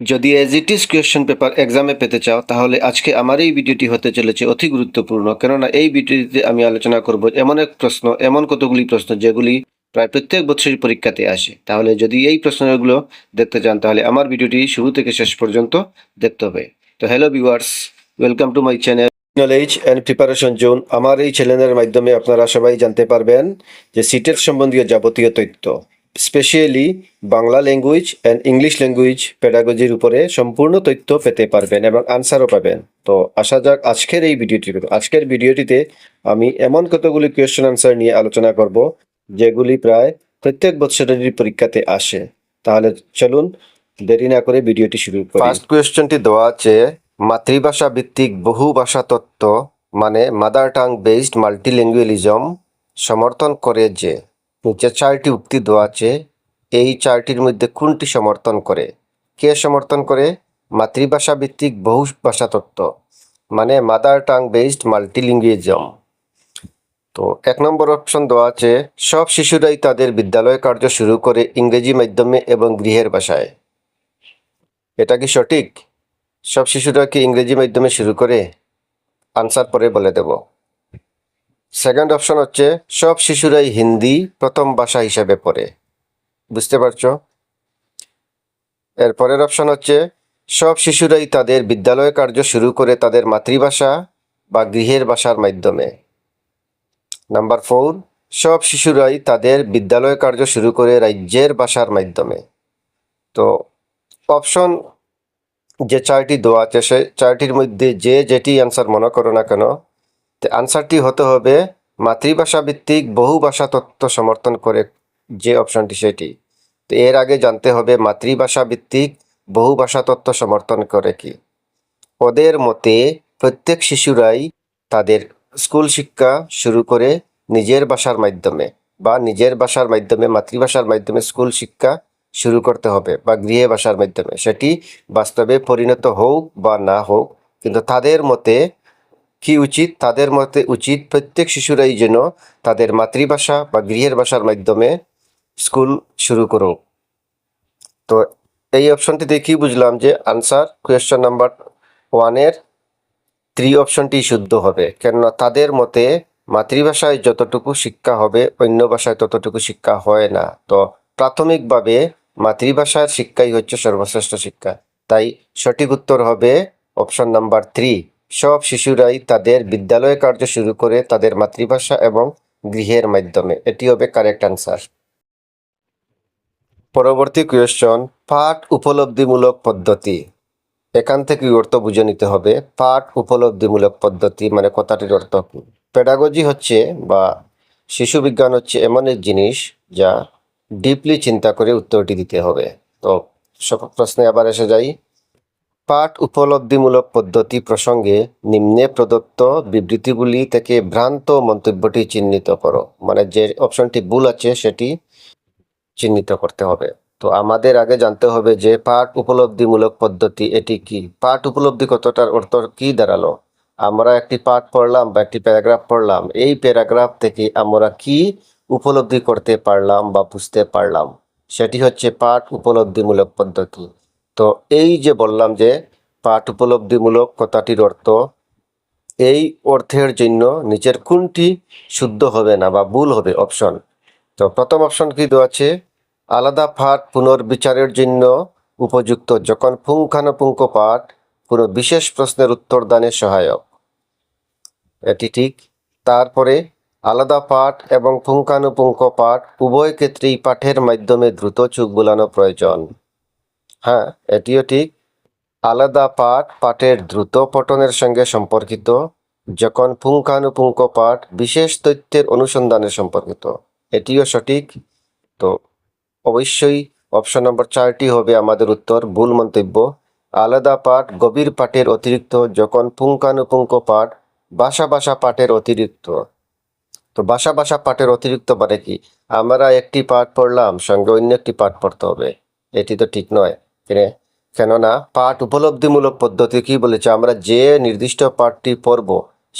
যদি as it is question paper এক্সামে পেতে চাও, তাহলে আজকে আমার এই ভিডিওটি হতে চলেছে অতি গুরুত্বপূর্ণ। কেননা এই ভিডিওটিতে আমি আলোচনা করব এমন এক প্রশ্ন, এমন কতগুলি প্রশ্ন যেগুলি প্রায় প্রত্যেক বছরই পরীক্ষাতে আসে। তাহলে যদি এই প্রশ্নগুলো দেখতে চান, তাহলে আমার ভিডিওটি শুরু থেকে শেষ পর্যন্ত দেখতে হবে। তো hello viewers welcome to my channel knowledge and preparation zone আমার এই চ্যানেলের মাধ্যমে আপনারা সবাই জানতে পারবেন যে সিটের সম্বন্ধীয় যাবতীয় তথ্য। Specially Bangla language and English language প্যাডাগজির উপরে সম্পূর্ণ তথ্য পেতে পারবেন এবং আনসারও পাবেন। তো আসা যাক আজকের এই ভিডিওটি আজকের ভিডিওটিতে আমি এমন কতগুলি কোয়েশ্চেন আনসার নিয়ে আলোচনা করব, যেগুলি প্রায় প্রত্যেক বছরের পরীক্ষাতে আসে। তাহলে চলুন দেরি না করে ভিডিওটি শুরু করি। ফার্স্ট কোয়েশ্চেনটি দেওয়া আছে, মাতৃভাষা ভিত্তিক বহু ভাষা তত্ত্ব মানে মাদার টাং বেসড মাল্টিল্যাঙ্গুয়ালিজম সমর্থন করে যে? নিচে চারটি উক্তি দেওয়া আছে, এই চারটির মধ্যে কোনটি সমর্থন করে? কে সমর্থন করে? মাতৃভাষা ভিত্তিক বহু ভাষা তত্ত্ব মানে মাদার টাং বেসড মাল্টিলিঙ্গুইজম তো এক নম্বর অপশন দেওয়া আছে, সব শিশুরাই তাদের বিদ্যালয় কার্য শুরু করে ইংরেজি মাধ্যমে এবং গৃহের ভাষায়। এটা কি সঠিক? সব শিশুরা কি ইংরেজি মাধ্যমে শুরু করে? আনসার পরে বলে দেব। সেকেন্ড অপশন হচ্ছে, সব শিশুরাই হিন্দি প্রথম ভাষা হিসেবে পড়ে। বুঝতে পারছ? এর পরের অপশন হচ্ছে, সব শিশুরাই তাদের বিদ্যালয় কার্য শুরু করে তাদের মাতৃভাষা বা গৃহের ভাষার মাধ্যমে। নাম্বার ফোর সব শিশুরাই তাদের বিদ্যালয় কার্য শুরু করে রাজ্যের ভাষার মাধ্যমে। তো অপশন যে চারটি দেওয়া আছে, সে চারটির মধ্যে যে যেটি অ্যান্সার মনে করো না কেন আনসারটি হতে হবে মাতৃভাষা ভিত্তিক বহু ভাষা তত্ত্ব সমর্থন করে যে অপশনটি সেটি। তো এর আগে জানতে হবে মাতৃভাষা ভিত্তিক বহু ভাষা তত্ত্ব সমর্থন করে কি। ওদের মতে প্রত্যেক শিশুরাই তাদের স্কুল শিক্ষা শুরু করে নিজের ভাষার মাধ্যমে বা নিজের ভাষার মাধ্যমে, মাতৃভাষার মাধ্যমে স্কুল শিক্ষা শুরু করতে হবে বা গৃহে ভাষার মাধ্যমে। সেটি বাস্তবে পরিণত হোক বা না হোক, কিন্তু তাদের মতে কি উচিত? তাদের মতে উচিত প্রত্যেক শিশুরাই যেন তাদের মাতৃভাষা বা গৃহের ভাষার মাধ্যমে স্কুল শুরু করুক। তো এই অপশনটিতে কি বুঝলাম যে আনসার কোয়েশ্চন নাম্বার ওয়ানের থ্রি অপশনটি শুদ্ধ হবে। কেননা তাদের মতে মাতৃভাষায় যতটুকু শিক্ষা হবে, অন্য ভাষায় ততটুকু শিক্ষা হয় না। তো প্রাথমিকভাবে মাতৃভাষার শিক্ষাই হচ্ছে সর্বশ্রেষ্ঠ শিক্ষা। তাই সঠিক উত্তর হবে অপশন নাম্বার থ্রি সব শিশুরাই তাদের বিদ্যালয় কার্য শুরু করে তাদের মাতৃভাষা এবং গৃহের মাধ্যমে। এটি হবে কারেক্ট আনসার পরবর্তী কোয়েশ্চন পাঠ উপলব্ধিমূলক পদ্ধতি। এখান থেকে অর্থ বুঝে নিতে হবে? পাঠ উপলব্ধিমূলক পদ্ধতি মানে কথাটির অর্থ কি? প্যাডাগজি হচ্ছে বা শিশু বিজ্ঞান হচ্ছে এমন এক জিনিস যা ডিপলি চিন্তা করে উত্তরটি দিতে হবে। তো সব প্রশ্নে আবার এসে যাই। পাঠ উপলব্ধিমূলক পদ্ধতি প্রসঙ্গে নিম্নে প্রদত্ত বিবৃতিগুলি থেকে ভ্রান্ত মন্তব্যটি চিহ্নিত করো। মানে যে অপশনটি ভুল আছে সেটি চিহ্নিত করতে হবে। তো আমাদের আগে জানতে হবে যে পাঠ উপলব্ধিমূলক পদ্ধতি এটি কি? পাঠ উপলব্ধি কতটার অর্থ কি দাঁড়াল? আমরা একটি পাঠ পড়লাম বা একটি প্যারাগ্রাফ পড়লাম, এই প্যারাগ্রাফ থেকে আমরা কি উপলব্ধি করতে পারলাম বা বুঝতে পারলাম? সেটি হচ্ছে পাঠ উপলব্ধিমূলক পদ্ধতি। তো এই যে বললাম যে পাঠ উপলব্ধিমূলক কথাটির অর্থ, এই অর্থের জন্য নিচের কোনটি শুদ্ধ হবে না বা ভুল হবে অপশন তো প্রথম অপশন কি দেওয়া আছে? আলাদা পাঠ পুনর্বিচারের জন্য উপযুক্ত যখন পুঙ্খানুপুঙ্খ পাঠ, কোনো বিশেষ প্রশ্নের উত্তর দানে সহায়ক। এটি ঠিক। তারপরে আলাদা পাঠ এবং পুঙ্খানুপুঙ্খ পাঠ উভয় ক্ষেত্রেই পাঠের মাধ্যমে দ্রুত চোখ বোলানো প্রয়োজন। হ্যাঁ এটিও ঠিক। আলাদা পাঠ, পাঠের দ্রুত পঠনের সঙ্গে সম্পর্কিত, যখন পুঙ্খানুপুঙ্খ পাঠ বিশেষ তথ্যের অনুসন্ধানে সম্পর্কিত, এটিও সঠিক। তো অবশ্যই অপশন নম্বর চারটি হবে আমাদের উত্তর, ভুল মন্তব্য। আলাদা পাঠ গভীর পাঠের অতিরিক্ত, যখন পুঙ্খানুপুঙ্খ পাঠ বাসা বাসা পাঠের অতিরিক্ত। তো বাসা বাসা পাঠের অতিরিক্ত মানে কি? আমরা একটি পাঠ পড়লাম, সঙ্গে অন্য একটি পাঠ পড়তে হবে। এটি তো ঠিক নয়। কেননা, পাঠ উপলব্ধিমূলক পদ্ধতি কি বলেছে? আমরা যে নির্দিষ্ট পাঠটি পড়ব,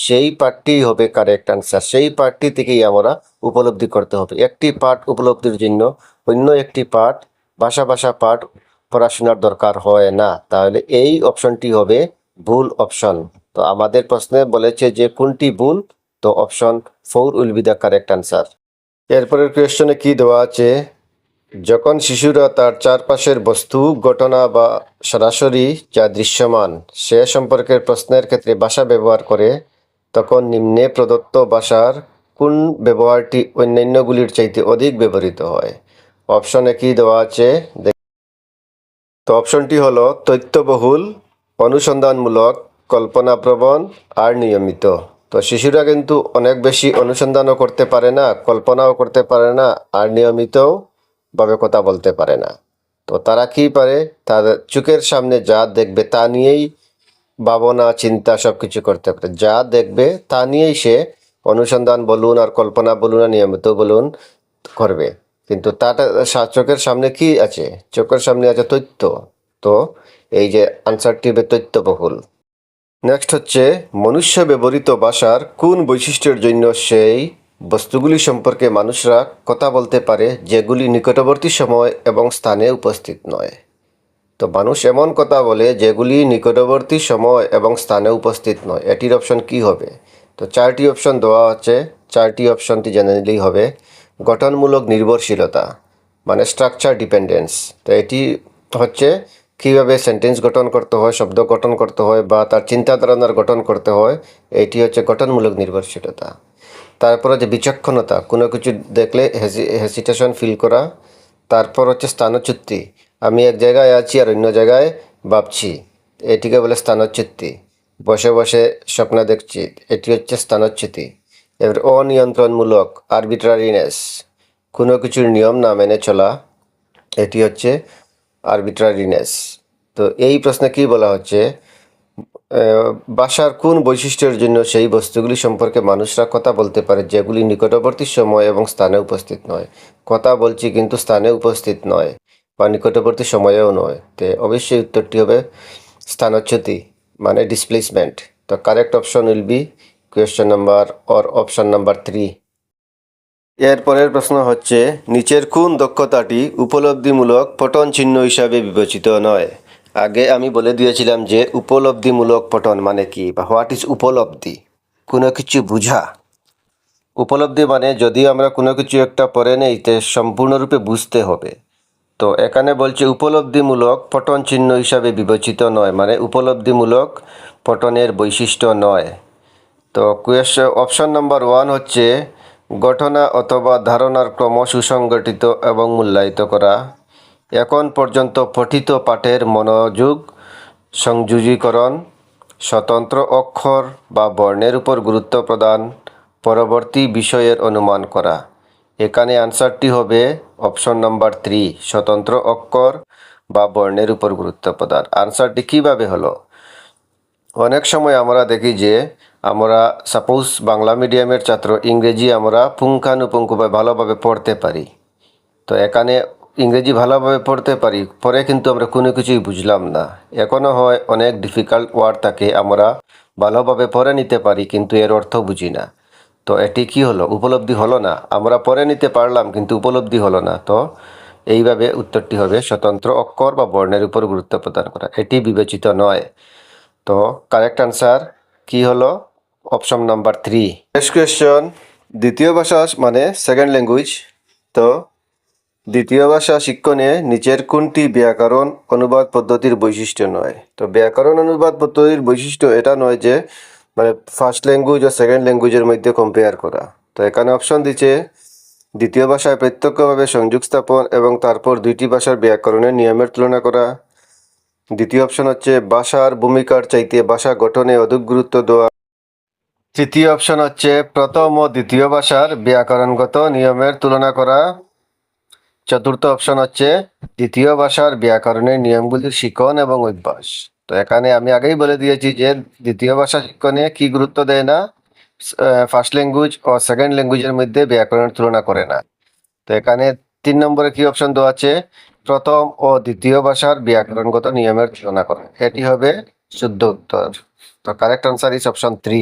সেই পাঠটি হবে কারেক্ট আনসার সেই পাঠটি থেকেই আমরা উপলব্ধি করতে হবে। একটি পাঠ উপলব্ধির জন্য অন্য একটি পাঠ ভাষা ভাষা পাঠ পড়াশোনার দরকার হয় না। তাহলে এই অপশনটি হবে ভুল অপশন তো আমাদের প্রশ্নে বলেছে যে কোনটি ভুল, তো option four will be the correct answer এরপরের কোয়েশ্চনে কি দেওয়া আছে? যখন শিশুরা তার চারপাশের বস্তু, ঘটনা বা সরাসরি যা দৃশ্যমান, সে সম্পর্কের প্রশ্নের ক্ষেত্রে ভাষা ব্যবহার করে, তখন নিম্নে প্রদত্ত ভাষার কোন ব্যবহারটি অন্যান্যগুলির চাইতে অধিক ব্যবহৃত হয়? অপশনে কি দেওয়া আছে? তো অপশনটি হলো তথ্যবহুল, অনুসন্ধানমূলক, কল্পনাপ্রবণ আর নিয়মিত। তো শিশুরা কিন্তু অনেক বেশি অনুসন্ধানও করতে পারে না, কল্পনাও করতে পারে না, আর নিয়মিতও ভাবে কথা বলতে পারে না। তো তারা কি পারে? তাদের চোখের সামনে যা দেখবে তা নিয়েই ভাবনা, চিন্তা সব কিছু করতে পারে যা দেখবে তা নিয়েই সে অনুসন্ধান বলুন আর কল্পনা বলুন আর নিয়মিত বলুন করবে। কিন্তু তাটা চোখের সামনে কি আছে? চোখের সামনে আছে তথ্য। তো এই যে আনসারটি হবে তথ্যবহুল। নেক্সট হচ্ছে, মনুষ্য ব্যবহৃত ভাষার কোন বৈশিষ্ট্যের জন্য সেই বস্তুগুলি সম্পর্কে মানুষরা কথা বলতে পারে যেগুলি নিকটবর্তী সময় এবং স্থানে উপস্থিত নয়। তো মানুষ এমন কথা বলে যেগুলি নিকটবর্তী সময় এবং স্থানে উপস্থিত নয়। এটির অপশন কি হবে? তো চারটি অপশন দেওয়া আছে। চারটি অপশনটি জেনে নিলেই হবে। গঠনমূলক নির্ভরশীলতা মানে স্ট্রাকচার ডিপেন্ডেন্স তো এটি হচ্ছে কীভাবে সেন্টেন্স গঠন করতে হয়, শব্দ গঠন করতে হয় বা তার চিন্তা ধারণার গঠন করতে হয়। এটি হচ্ছে গঠনমূলক নির্ভরশীলতা। তারপরে যে বিচক্ষণতা, কোনো কিছু দেখলে হেসিটেশন ফিল করা, তারপর হচ্ছে স্থানচ্যুতি। আমি এক জায়গায় আছি আর অন্য জায়গায় ভাবছি। এটিকে বলে স্থানচ্যুতি। বসে বসে স্বপ্ন দেখছি, এটি হচ্ছে স্থানচ্যুতি। এবার অনিয়ন্ত্রণমূলক আরবিট্রারিনেস কোনো কিছুর নিয়ম না মেনে চলা, এটি হচ্ছে আরবিট্রারিনেস তো এই প্রশ্নে কি বলা হচ্ছে? ভাষার কোন বৈশিষ্ট্যের জন্য সেই বস্তুগুলি সম্পর্কে মানুষরা কথা বলতে পারে, যেগুলি নিকটবর্তী সময় এবং স্থানে উপস্থিত নয়। কথা বলছি কিন্তু স্থানে উপস্থিত নয় বা নিকটবর্তী সময়েও নয়। তো অবশ্যই উত্তরটি হবে স্থানচ্যুতি মানে ডিসপ্লেসমেন্ট তো correct option will be question number or option number three এর পরের প্রশ্ন হচ্ছে, নিচের কোন দক্ষতাটি উপলব্ধিমূলক পঠন চিহ্ন হিসাবে বিবেচিত নয়? আগে আমি বলে দিয়েছিলাম যে উপলব্ধিমূলক পঠন মানে কি বা হোয়াট ইজ উপলব্ধি? কোনো কিছু বুঝা। উপলব্ধি মানে যদি আমরা কোনো কিছু একটা পড়ে নেই, তে সম্পূর্ণরূপে বুঝতে হবে। তো এখানে বলছে উপলব্ধিমূলক পঠন চিহ্ন হিসাবে বিবেচিত নয় মানে উপলব্ধিমূলক পঠনের বৈশিষ্ট্য নয়। তো কুয়েশন অপশন নাম্বার ওয়ান হচ্ছে ঘটনা অথবা ধারণার ক্রম সুসংগঠিত এবং মূল্যায়িত করা। এখন পর্যন্ত পঠিত পাঠের মনোযোগ, সংযোজীকরণ, স্বতন্ত্র অক্ষর বা বর্ণের উপর গুরুত্ব প্রদান, পরবর্তী বিষয়ের অনুমান করা। এখানে আনসারটি হবে অপশন নাম্বার থ্রি, স্বতন্ত্র অক্ষর বা বর্ণের উপর গুরুত্ব প্রদান। আনসারটি কীভাবে হলো? অনেক সময় আমরা দেখি যে আমরা সাপোজ বাংলা মিডিয়ামের ছাত্র, ইংরেজি আমরা পুঙ্খানুপুঙ্খভাবে ভালোভাবে পড়তে পারি। তো এখানে ইংরেজি ভালোভাবে পড়তে পারি, পরে কিন্তু আমরা কোনো কিছুই বুঝলাম না। এখনও হয় অনেক ডিফিকাল্ট ওয়ার্ড থাকে, আমরা ভালোভাবে পড়ে নিতে পারি, কিন্তু এর অর্থ বুঝি না। তো এটি কি হলো? উপলব্ধি হলো না। আমরা পড়ে নিতে পারলাম, কিন্তু উপলব্ধি হলো না। তো এইভাবে উত্তরটি হবে, স্বতন্ত্র অক্ষর বা বর্ণের উপর গুরুত্ব প্রদান করা। এটি বিবেচিত নয়। তো কারেক্ট আনসার কি হলো? Option number three next question দ্বিতীয় ভাষা মানে সেকেন্ড ল্যাঙ্গুয়েজ তো দ্বিতীয় ভাষা শিক্ষণে নিচের কোনটি ব্যাকরণ অনুবাদ পদ্ধতির বৈশিষ্ট্য নয়? তো ব্যাকরণ অনুবাদ পদ্ধতির বৈশিষ্ট্য এটা নয় যে মানে ফার্স্ট ল্যাঙ্গুয়েজ ও সেকেন্ড ল্যাঙ্গুয়েজের মধ্যে কম্পেয়ার করা। তো এখানে অপশন দিচ্ছে, দ্বিতীয় ভাষায় প্রত্যক্ষভাবে সংযোগ স্থাপন এবং তারপর দুইটি ভাষার ব্যাকরণের নিয়মের তুলনা করা। দ্বিতীয় অপশন হচ্ছে, ভাষার ভূমিকার চাইতে ভাষা গঠনে অধিক গুরুত্ব দেওয়া। তৃতীয় অপশন হচ্ছে, প্রথম ও দ্বিতীয় ভাষার ব্যাকরণগত নিয়মের তুলনা করা। চতুর্থ অপশন হচ্ছে দ্বিতীয় ভাষার ব্যাকরণের নিয়মগুলির শিখন এবং অভ্যাস। তো এখানে আমি আগেই বলে দিয়েছি যে দ্বিতীয় ভাষা শিক্ষণে কি গুরুত্ব দেয় না ফার্স্ট ল্যাঙ্গুয়েজ ও সেকেন্ড ল্যাঙ্গুয়েজের মধ্যে ব্যাকরণের তুলনা করে না। তো এখানে তিন নম্বরে কি অপশন দেওয়া আছে? প্রথম ও দ্বিতীয় ভাষার ব্যাকরণগত নিয়মের তুলনা করে। এটি হবে শুদ্ধ উত্তর। তো correct answer is option three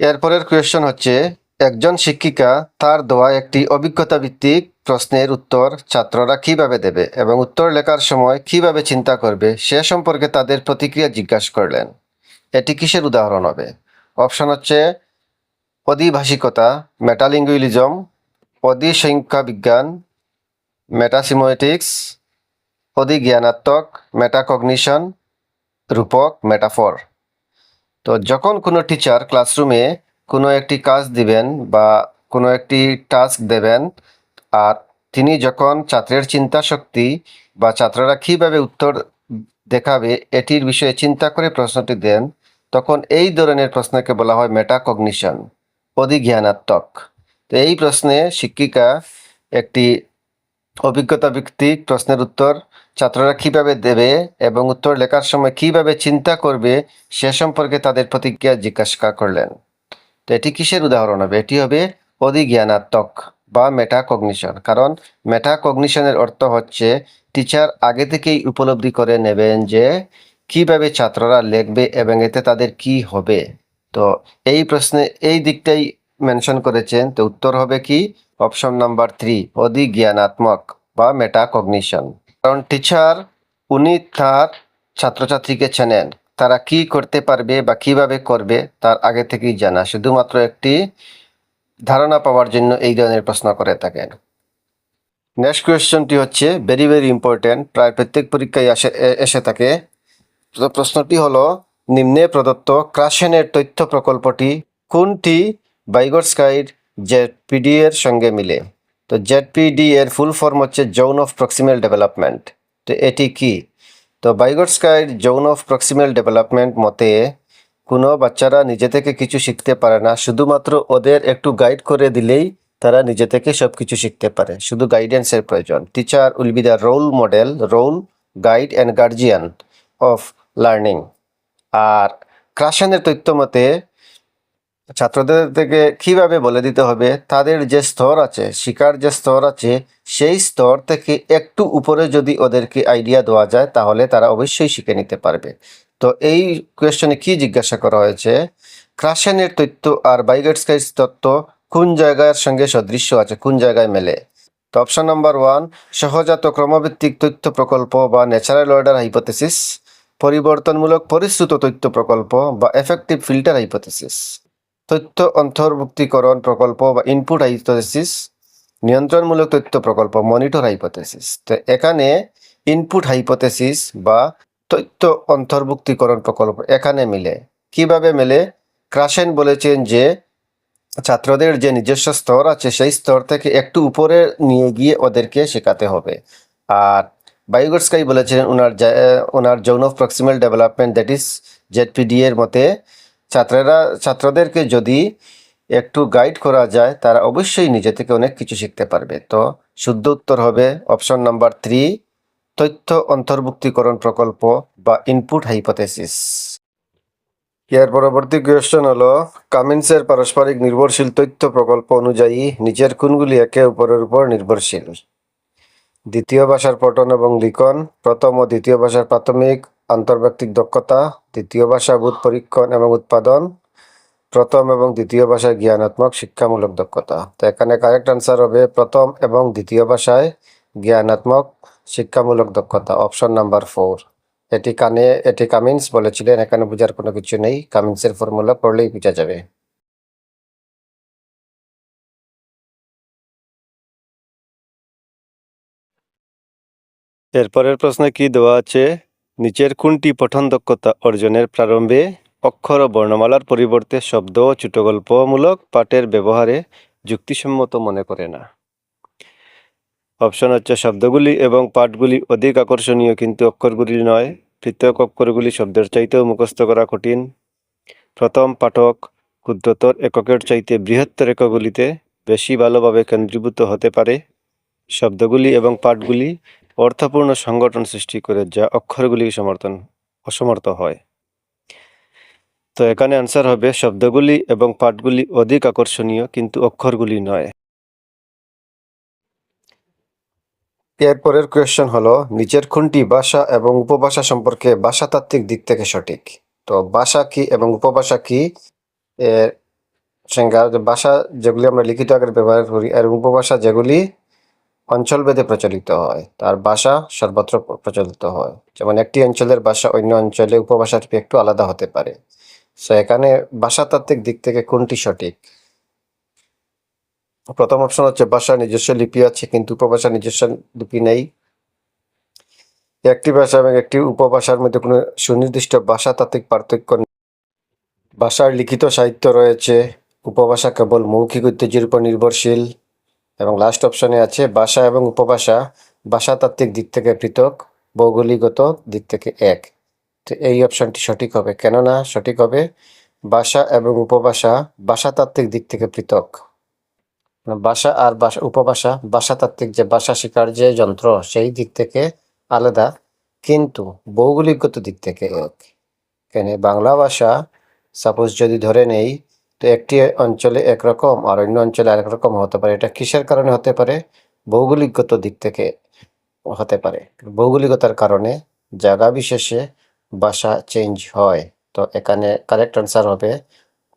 এরপরের কোয়েশ্চন হচ্ছে একজন শিক্ষিকা তার দেওয়া একটি অভিজ্ঞতা ভিত্তিক প্রশ্নের উত্তর ছাত্ররা কীভাবে দেবে এবং উত্তর লেখার সময় কীভাবে চিন্তা করবে সে সম্পর্কে তাদের প্রতিক্রিয়া জিজ্ঞাসা করলেন। এটি কিসের উদাহরণ হবে? অপশন হচ্ছে, অধিভাষিকতা, মেটালিঙ্গুইলিজম অধিসংখ্যা বিজ্ঞান মেটাসিমোয়েটিক্স, অধিজ্ঞানাত্মক, মেটাকগনিশন, রূপক, মেটাফর। তো যখন কোনো টিচার ক্লাসরুমে কোনো একটি কাজ দিবেন বা কোনো একটি টাস্ক দেবেন, আর তিনি যখন ছাত্রের চিন্তা শক্তি বা ছাত্ররা কীভাবে উত্তর দেখাবে এটির বিষয়ে চিন্তা করে প্রশ্নটি দেন, তখন এই ধরনের প্রশ্নকে বলা হয় মেটাকগনিশন অধিজ্ঞানাত্মক। তো এই প্রশ্নে শিক্ষিকা একটি অভিজ্ঞতা ভিত্তিক প্রশ্নের উত্তর ছাত্ররা কীভাবে দেবে এবং উত্তর লেখার সময় কীভাবে চিন্তা করবে সে সম্পর্কে তাদের প্রতিক্রিয়া জিজ্ঞাসা করলেন। তো এটি কিসের উদাহরণ হবে? এটি হবে অধিজ্ঞানাত্মক বা মেটাকগনিশন। কারণ মেটাকগনিশনের অর্থ হচ্ছে, টিচার আগে থেকেই উপলব্ধি করে নেবেন যে কীভাবে ছাত্ররা লিখবে এবং এতে তাদের কি হবে। তো এই প্রশ্নে, এই দিকটাই মেনশন করেছেন। তো উত্তর হবে কি? অপশন নাম্বার থ্রি অধিজ্ঞানাত্মক বা মেটাকগনিশন। কারণ টিচার, উনি তার ছাত্রছাত্রীকে চেনেন। তারা কি করতে পারবে বা কীভাবে করবে, তার আগে থেকেই জানা। শুধুমাত্র একটি ধারণা পাওয়ার জন্য এই ধরনের প্রশ্ন করে থাকেন। নেক্সট কোয়েশ্চনটি হচ্ছে ভেরি ভেরি ইম্পর্টেন্ট প্রায় প্রত্যেক পরীক্ষায় আসে এসে থাকে। প্রশ্নটি হলো, নিম্নে প্রদত্ত ক্রাশেনের তথ্য প্রকল্পটি কোনটি? বাইগরস্কাইড জেডপিডি এর সঙ্গে মিলে। তো জেডপিডি এর ফুল ফর্ম হচ্ছে জোন অফ প্রক্সিমাল ডেভেলপমেন্ট তো এটি কি? তো Vygotsky zone of proximal development মতে, কোনো বাচ্চারা নিজে থেকে কিছু শিখতে পারে না। শুধুমাত্র ওদের একটু গাইড করে দিলেই তারা নিজে থেকে সব কিছু শিখতে পারে। শুধু গাইডেন্সের প্রয়োজন। Teacher will be the role model role guide and guardian of learning আর ক্রাশনের তথ্য মতে ছাত্রদের থেকে কীভাবে বলে দিতে হবে? তাদের যে স্তর আছে, শিকার যে স্তর আছে, সেই স্তর থেকে একটু উপরে যদি ওদেরকে আইডিয়া দেওয়া যায়, তাহলে তারা অবশ্যই শিখে নিতে পারবে। তো এই কোয়েশ্চনে কি জিজ্ঞাসা করা হয়েছে? ক্রাশনের তথ্য আর বাইগেটস্কাইজ তত্ত্ব কোন জায়গার সঙ্গে সদৃশ্য আছে, কোন জায়গায় মেলে? তো অপশন নাম্বার ওয়ান সহজাত ক্রমভিত্তিক তথ্য প্রকল্প বা ন্যাচারাল অর্ডার হাইপোথেসিস পরিবর্তনমূলক পরিশ্রুত তথ্য প্রকল্প বা এফেক্টিভ ফিল্টার হাইপোথেসিস তথ্য অন্তর্ভুক্তিকরণ প্রকল্প বা ইনপুট হাইপোথেসিস নিয়ন্ত্রণমূলক তথ্য প্রকল্প মনিটর হাইপোথেসিস তো এখানে ইনপুট হাইপোথেসিস বা তথ্য অন্তর্ভুক্তিকরণ প্রকল্প এখানে মিলে। কীভাবে মেলে? ক্রাসেন বলেছেন যে ছাত্রদের যে নিজস্ব স্তর আছে, সেই স্তর থেকে একটু উপরে নিয়ে গিয়ে ওদেরকে শেখাতে হবে। আর বায়োগটস্কাই বলেছিলেন ওনার ওনার zone of proximal development that is ZPD এর মতে ছাত্ররা, ছাত্রদেরকে যদি একটু গাইড করা যায়, তারা অবশ্যই নিজে থেকে অনেক কিছু শিখতে পারবে। তো শুদ্ধ উত্তর হবে অপশন নাম্বার থ্রি তথ্য অন্তর্ভুক্তিকরণ প্রকল্প বা ইনপুট হাইপোথেসিস এর পরবর্তী কোয়েশ্চন হলো কামিন্সের পারস্পরিক নির্ভরশীল তথ্য প্রকল্প অনুযায়ী নিচের কোনগুলি একে উপরের উপর নির্ভরশীল? দ্বিতীয় ভাষার পঠন এবং লিখন, প্রথম ও দ্বিতীয় ভাষার প্রাথমিক আন্তর্ব্যক্তিক দক্ষতা, দ্বিতীয় ভাষা বোধ পরীক্ষণ এবং উৎপাদন, প্রথম এবং দ্বিতীয় ভাষায় জ্ঞানাত্মক শিক্ষামূলক দক্ষতা। তো এখানে কারেক্ট আনসার হবে প্রথম এবং দ্বিতীয় ভাষায় জ্ঞানাত্মক শিক্ষামূলক দক্ষতা অপশন নাম্বার ফোর এটি কানে, এটি কামিন্স বলেছিলেন, এখানে বোঝার কোনো কিছু নেই কামিন্সের ফর্মুলা পড়লেই বোঝা যাবে। এরপরের প্রশ্নে কি দেওয়া আছে? নিচের কোনটি পঠন দক্ষতা অর্জনের প্রারম্ভে অক্ষর ও বর্ণমালার পরিবর্তে শব্দ ও ছোটগল্পমূলক পাঠের ব্যবহারে যুক্তিসম্মত মনে করে না। অপশন হচ্ছে শব্দগুলি এবং পাঠগুলি অধিক আকর্ষণীয় কিন্তু অক্ষরগুলি নয়। পৃথক অক্ষরগুলি শব্দের চাইতেও মুখস্থ করা কঠিন। প্রথম পাঠক ক্ষুদ্রতর এককের চাইতে বৃহত্তর এককগুলিতে বেশি ভালোভাবে কেন্দ্রীভূত হতে পারে। শব্দগুলি এবং পাঠগুলি অর্থপূর্ণ সংগঠন সৃষ্টি করে যা অক্ষরগুলি সমর্থন, অসমর্থ হয়। তো এখানে আনসার হবে শব্দগুলি এবং পাঠগুলি অধিক আকর্ষণীয় কিন্তু অক্ষরগুলি নয়। এরপরের কোয়েশ্চেন হলো, নিচের কোনটি ভাষা এবং উপভাষা সম্পর্কে ভাষাতাত্ত্বিক দিক থেকে সঠিক? তো ভাষা কি এবং উপভাষা কি? এর সংজ্ঞা ভাষা যেগুলি আমরা লিখিত আকারে ব্যবহার করি, আর উপভাষা যেগুলি অঞ্চলভেদে প্রচলিত হয়। তার ভাষা সর্বত্র প্রচলিত হয়। যেমন একটি অঞ্চলের ভাষা অন্য অঞ্চলে উপভাষা থেকে একটু আলাদা হতে পারে। সো এখানে ভাষাতাত্ত্বিক দিক থেকে কোনটি সঠিক? প্রথম অপশন হচ্ছে ভাষার নিজস্ব লিপি আছে, কিন্তু উপভাষা নিজস্ব লিপি নেই। একটি ভাষা এবং একটি উপভাষার মধ্যে কোনো সুনির্দিষ্ট ভাষাতাত্ত্বিক পার্থক্য ভাষার লিখিত সাহিত্য রয়েছে। উপভাষা কেবল মৌখিক ঐতিহ্যের উপর নির্ভরশীল। এবং লাস্ট অপশনে আছে ভাষা এবং উপভাষা ভাষাতাত্ত্বিক দিক থেকে পৃথক, ভৌগোলিকগত দিক থেকে এক। তো এই অপশনটি সঠিক হবে। কেননা সঠিক হবে ভাষা এবং উপভাষা ভাষাতাত্ত্বিক দিক থেকে পৃথক। ভাষা আর ভাষা উপভাষা ভাষাতাত্ত্বিক যে ভাষা শেখার যে যন্ত্র, সেই দিক থেকে আলাদা, কিন্তু ভৌগোলিকগত দিক থেকে এক। কেন? বাংলা ভাষা সাপোজ যদি ধরে নেই তো একটি অঞ্চলে একরকম আর অন্য অঞ্চলে আরেক রকম হতে পারে। এটা কিসের কারণে হতে পারে? ভৌগোলিকগত দিক থেকে হতে পারে। ভৌগোলিকতার কারণে জায়গা বিশেষে ভাষা চেঞ্জ হয়। তো এখানে কারেক্ট আনসার হবে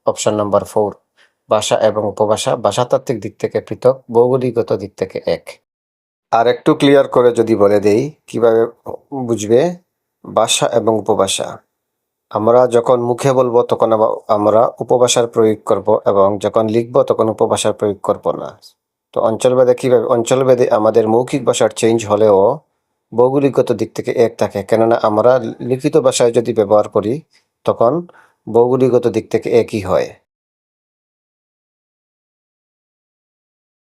অপশন নাম্বার ফোর ভাষা এবং উপভাষা ভাষাতাত্ত্বিক দিক থেকে পৃথক, ভৌগোলিকগত দিক থেকে এক। আর একটু ক্লিয়ার করে যদি বলে দেই, কীভাবে বুঝবে? ভাষা এবং উপভাষা। আমরা যখন মুখে বলব, তখন আমরা উপভাষার প্রয়োগ করব এবং যখন লিখব, তখন উপভাষার প্রয়োগ করব না। তো অঞ্চলভেদে কীভাবে অঞ্চলভেদে আমাদের মৌখিক ভাষার চেঞ্জ হলেও ভৌগোলিকগত দিক থেকে এক থাকে। কেননা আমরা লিখিত ভাষায় যদি ব্যবহার করি, তখন ভৌগোলিকগত দিক থেকে একই হয়।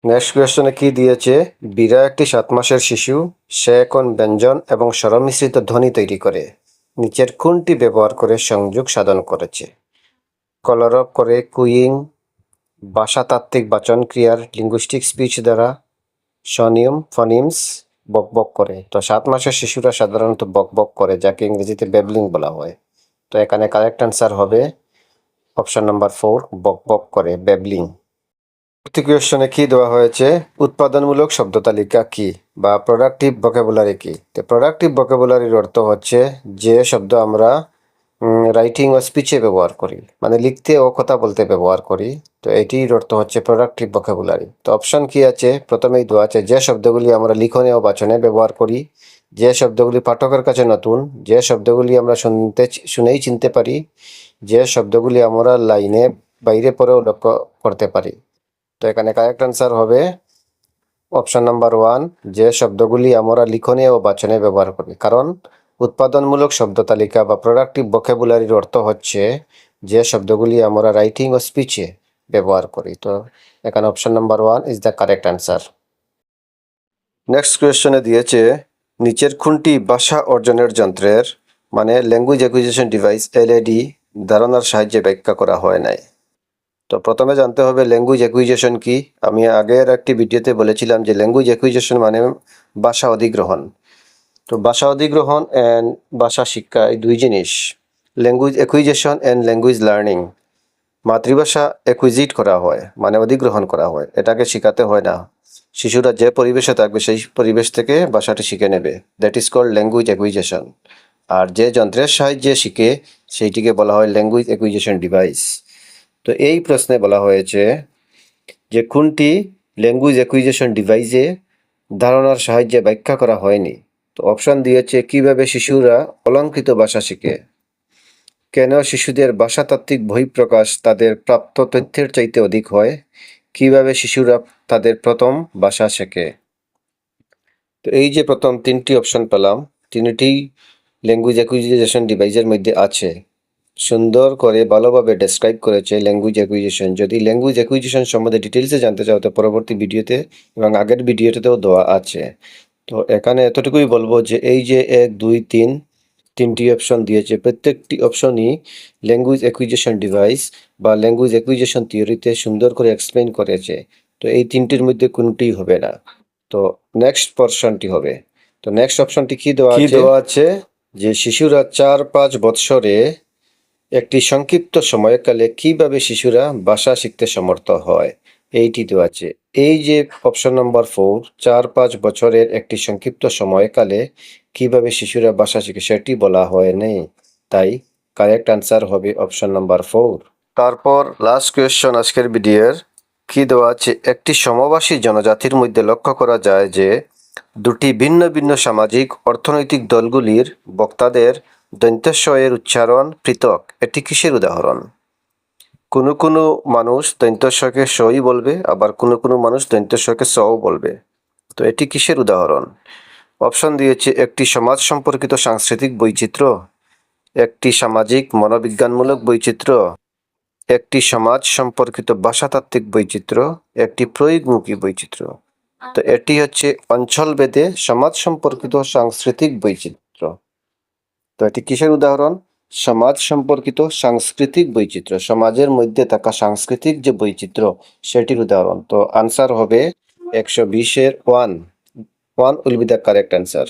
নেক্সট কোয়েশনে কি দিয়েছে? বিরা একটি সাত মাসের শিশু, সে এখন ব্যঞ্জন এবং স্বরমিশ্রিত ধ্বনি তৈরি করে। নিচের কোনটি ব্যবহার করে সংযোগ সাধন করেছে। কলরব করে কুইং ভাষাতাত্ত্বিক বাচন ক্রিয়ার লিঙ্গুইস্টিক স্পিচ দ্বারা সনিয়ম ফনিমস বক বক করে। তো সাত মাসের শিশুরা সাধারণত বক বক করে, যাকে ইংরেজিতে বেবলিং বলা হয়। তো এখানে কারেক্ট অ্যান্সার হবে অপশন নাম্বার ফোর বক বক করে বেবলিং পরবর্তী কি দেওয়া হয়েছে? উৎপাদনমূলক শব্দ তালিকা কি বা প্রোডাক্টিভ ভোকাবুলারি কি? তো প্রোডাক্টিভ ভোকাবুলারির অর্থ হচ্ছে যে শব্দ আমরা রাইটিং ও স্পিচে ব্যবহার করি মানে লিখতে ও কথা বলতে ব্যবহার করি। তো এটির অর্থ হচ্ছে প্রোডাক্টিভ ভোকাবুলারি তো অপশন কি আছে? প্রথমেই দেওয়া আছে, যে শব্দগুলি আমরা লিখনে ও বাচনে ব্যবহার করি, যে শব্দগুলি পাঠকের কাছে নতুন, যে শব্দগুলি আমরা শুনতে শুনেই চিনতে পারি, যে শব্দগুলি আমরা লাইনে বাইরে পরেও লক্ষ্য করতে পারি। তো এখানে কারেক্ট আনসার হবে অপশন নাম্বার ওয়ান যে শব্দগুলি আমরা লিখনে ও বাচনে ব্যবহার করি। কারণ উৎপাদনমূলক শব্দ তালিকা বা প্রোডাক্টিভ ভোকাবুলারির অর্থ হচ্ছে যে শব্দগুলি আমরা রাইটিং ও স্পিচে ব্যবহার করি। তো এখানে option number one is the correct answer next কোয়েশ্চনে দিয়েছে, নিচের কোনটি ভাষা অর্জনের যন্ত্রের মানে ল্যাঙ্গুয়েজ অ্যাকুইজিশন ডিভাইস এলএডি ধারণার সাহায্যে ব্যাখ্যা করা হয় নাই। তো প্রথমে জানতে হবে ল্যাঙ্গুয়েজ অ্যাকুইজিশন কি? আমি আগের একটি ভিডিওতে বলেছিলাম যে ল্যাঙ্গুয়েজ অ্যাকুইজিশন মানে ভাষা অধিগ্রহণ। তো ভাষা অধিগ্রহণ অ্যান্ড ভাষা শিক্ষা এই দুই জিনিস language acquisition and language learning মাতৃভাষা অ্যাকুইজিট করা হয় মানে অধিগ্রহণ করা হয়, এটাকে শেখাতে হয় না। শিশুরা যে পরিবেশে থাকবে সেই পরিবেশ থেকে ভাষাটি শিখে নেবে that is called language acquisition আর যে যন্ত্রের সাহায্যে শিখে, সেইটিকে বলা হয় ল্যাঙ্গুয়েজ অ্যাকুইজেশন ডিভাইস তো এই প্রশ্নে বলা হয়েছে যে কোনটি ল্যাঙ্গুয়েজ অ্যাকুইজিশন ডিভাইসে ধারণার সাহায্যে ব্যাখ্যা করা হয়নি? তো অপশন দিয়েছে কীভাবে শিশুরা অলঙ্কৃত ভাষা শিখে? কেন শিশুদের ভাষাতাত্ত্বিক বহিঃপ্রকাশ তাদের প্রাপ্ত তথ্যের চাইতে অধিক হয়? কীভাবে শিশুরা তাদের প্রথম ভাষা শেখে? তো এই যে প্রথম তিনটি অপশন পেলাম, তিনটি ল্যাঙ্গুয়েজ অ্যাকুইজিশন ডিভাইসের মধ্যে আছে। সুন্দর করে ভালোভাবে ডেসক্রাইব করেছে ল্যাঙ্গুয়েজ অ্যাকুইজিশন যদি ল্যাঙ্গুয়েজ অ্যাকুইজিশন সম্বন্ধে ডিটেলসে জানতে চাও তো পরবর্তী ভিডিওতে এবং আগের ভিডিওতেও দেওয়া আছে। তো এখানে এতটুকুই বলব যে এই যে এক দুই তিন তিনটি অপশন দিয়েছে প্রত্যেকটি অপশনই ল্যাঙ্গুয়েজ অ্যাকুইজিশন ডিভাইস বা ল্যাঙ্গুয়েজ অ্যাকুইজিশন থিওরিতে সুন্দর করে এক্সপ্লেন করেছে। তো এই তিনটির মধ্যে কোনটিই হবে না? তো নেক্সট পোর্শনটি হবে। তো নেক্সট অপশনটি কি দেওয়া দেওয়া আছে? যে শিশুরা চার পাঁচ বৎসরে একটি সংক্ষিপ্ত সময়কালে কীভাবে শিশুরা ভাষা শিখতে সমর্থ হয়, এইটি দেওয়া আছে। এই যে অপশন নম্বর ফোর চার পাঁচ বছরের একটি সংক্ষিপ্ত সময়কালে কীভাবে শিশুরা ভাষা শিখে সেটি বলা হয় নেই তাই কারেক্ট আনসার হবে অপশন নাম্বার ফোর তারপর লাস্ট কোয়েশ্চন আজকের ভিডিওর কি দেওয়া আছে? একটি সমবাসী জনজাতির মধ্যে লক্ষ্য করা যায় যে, দুটি ভিন্ন ভিন্ন সামাজিক, অর্থনৈতিক দলগুলির বক্তাদের দন্ত্যস্বয়ের উচ্চারণ পৃথক, এটি কিসের উদাহরণ? কোনো কোনো মানুষ দন্ত্যস্বকে সই বলবে, আবার কোনো কোনো মানুষ দন্ত্যস্বকে সও বলবে। তো এটি কিসের উদাহরণ? অপশন দিয়েছে, একটি সমাজ সম্পর্কিত সাংস্কৃতিক বৈচিত্র্য, একটি সামাজিক মনোবিজ্ঞানমূলক বৈচিত্র্য, একটি সমাজ সম্পর্কিত ভাষাতাত্ত্বিক বৈচিত্র্য, একটি প্রয়োগমুখী বৈচিত্র্য। তো এটি হচ্ছে অঞ্চলভেদে সমাজ সম্পর্কিত সাংস্কৃতিক বৈচিত্র্য। তো এটি কিসের উদাহরণ? সমাজ সম্পর্কিত সাংস্কৃতিক বৈচিত্র্য। সমাজের মধ্যে থাকা সাংস্কৃতিক যে বৈচিত্র্য, সেটির উদাহরণ। তো আনসার হবে একশো বিশের one one will be the correct answer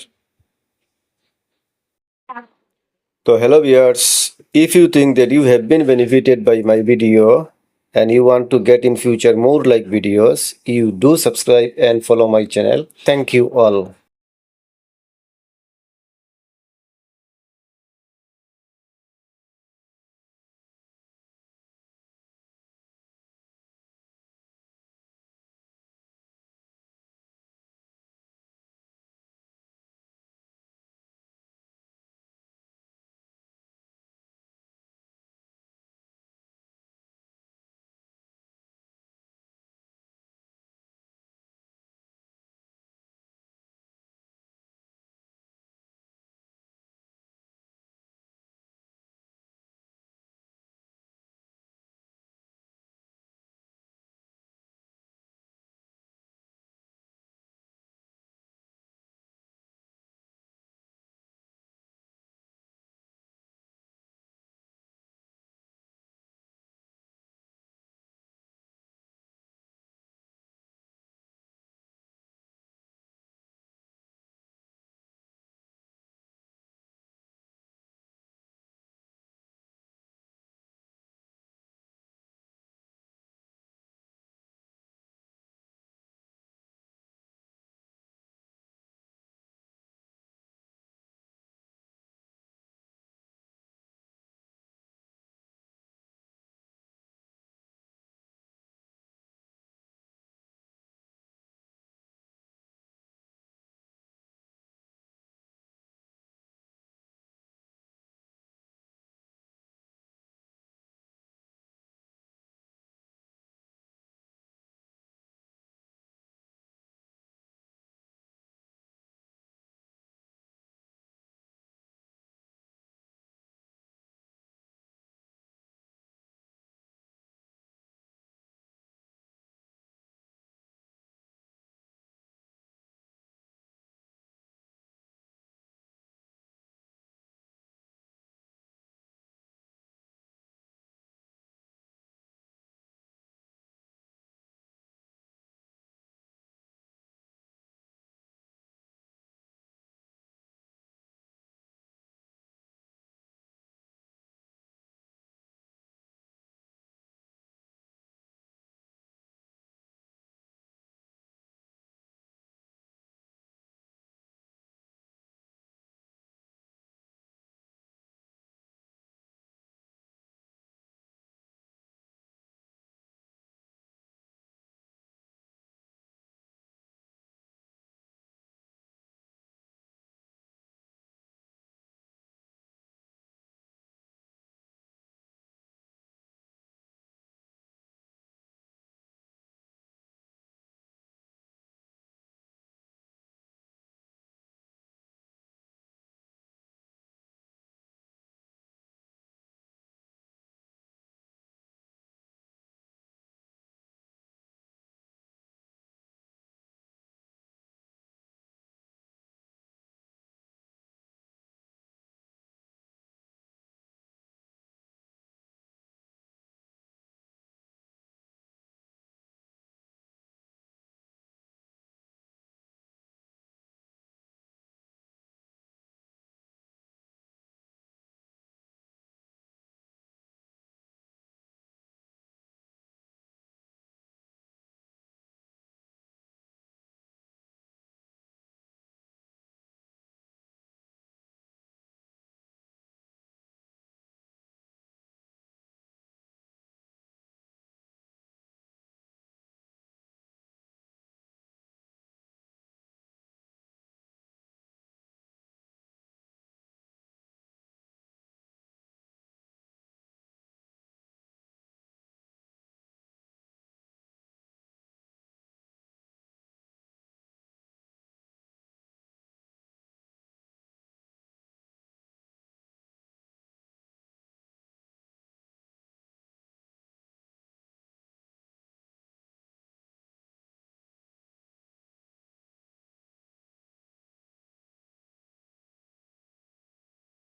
তো hello years if you think that you have been benefited by my video and you want to get in future more like videos you do subscribe and follow my channel thank you all